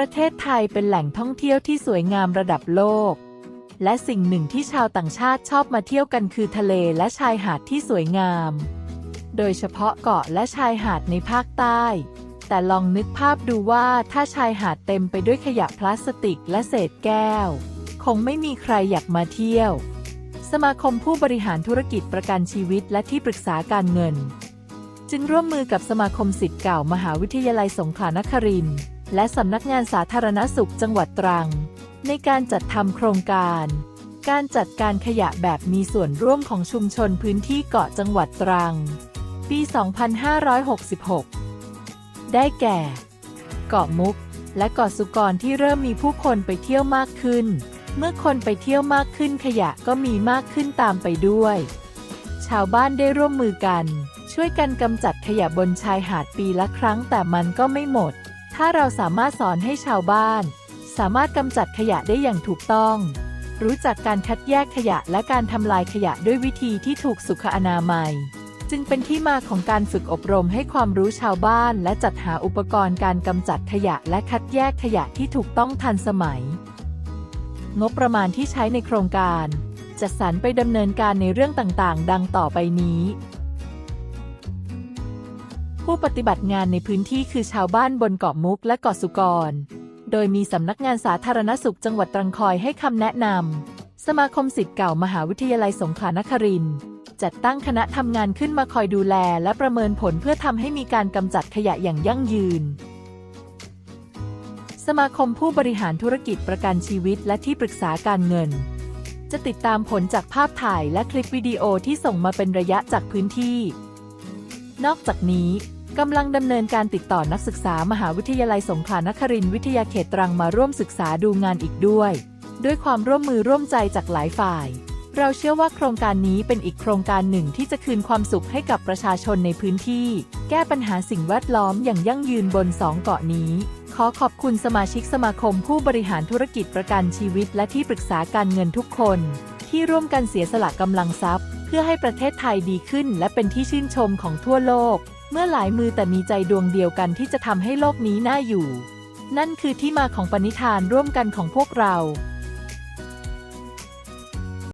ประเทศไทยเป็นแหล่งท่องเที่ยวที่สวยงามระดับโลก และสิ่งหนึ่งที่ชาวต่างชาติชอบมาเที่ยวกันคือทะเลและชายหาดที่สวยงาม โดยเฉพาะเกาะและชายหาดในภาคใต้ แต่ลองนึกภาพดูว่าถ้าชายหาดเต็มไปด้วยขยะพลาสติกและเศษแก้ว คงไม่มีใครอยากมาเที่ยว สมาคมผู้บริหารธุรกิจประกันชีวิตและที่ปรึกษาการเงิน จึงร่วมมือกับสมาคมสิทธิ์เก่ามหาวิทยาลัยสงขลานครินทร์ และสำนักงานสาธารณสุขจังหวัดตรัง ในการจัดทำโครงการ การจัดการขยะแบบมีส่วนร่วมของชุมชนพื้นที่เกาะจังหวัดตรัง ปี 2566 ได้แก่ เกาะมุก และเกาะสุกรที่เริ่มมีผู้คนไปเที่ยวมากขึ้น เมื่อคนไปเที่ยวมากขึ้นขยะก็มีมากขึ้นตามไปด้วย ชาวบ้านได้ร่วมมือกัน ช่วยกันกำจัดขยะบนชายหาดปีละครั้งแต่มันก็ไม่หมด ถ้าเราสามารถสอนให้ชาวบ้าน สามารถกำจัดขยะได้อย่างถูกต้อง รู้จักการคัดแยกขยะและการทำลายขยะด้วยวิธีที่ถูกสุขอนามัย จึงเป็นที่มาของการฝึกอบรมให้ความรู้ชาวบ้าน และจัดหาอุปกรณ์การกำจัดขยะและคัดแยกขยะที่ถูกต้องทันสมัย งบประมาณที่ใช้ในโครงการ จัดสรรไปดำเนินการในเรื่องต่างๆ ดังต่อไปนี้ ผู้ปฏิบัติงานในพื้นที่คือชาวบ้านบนเกาะมุกและเกาะสุกร โดยมีสำนักงานสาธารณสุขจังหวัดตรังคอยให้คำแนะนำ สมาคมสิทธิ์เก่ามหาวิทยาลัยสงขลานครินทร์จัดตั้งคณะทำงานขึ้นมาคอยดูแลและประเมินผลเพื่อทำให้มีการกำจัดขยะอย่างยั่งยืน สมาคมผู้บริหารธุรกิจประกันชีวิตและที่ปรึกษาการเงิน จะติดตามผลจากภาพถ่ายและคลิปวิดีโอที่ส่งมาเป็นระยะจากพื้นที่ นอกจากนี้ กำลังดำเนินการติดต่อนักศึกษามหาวิทยาลัยสงขลานครินทร์วิทยาเขตตรังมาร่วมศึกษาดูงานอีกด้วย ด้วยความร่วมมือร่วมใจจากหลายฝ่าย เราเชื่อว่าโครงการนี้เป็นอีกโครงการหนึ่งที่จะคืนความสุขให้กับประชาชนในพื้นที่ แก้ปัญหาสิ่งแวดล้อมอย่างยั่งยืนบนสองเกาะนี้ ขอขอบคุณสมาชิกสมาคมผู้บริหารธุรกิจประกันชีวิต และที่ปรึกษาการเงินทุกคน ที่ร่วมกันเสียสละกำลังทรัพย์ เพื่อให้ประเทศไทยดีขึ้น และเป็นที่ชื่นชมของทั่วโลก เมื่อหลายมือแต่มีใจดวงเดียวกันที่จะทำให้โลกนี้น่าอยู่ นั่นคือที่มาของปณิธานร่วมกันของพวกเรา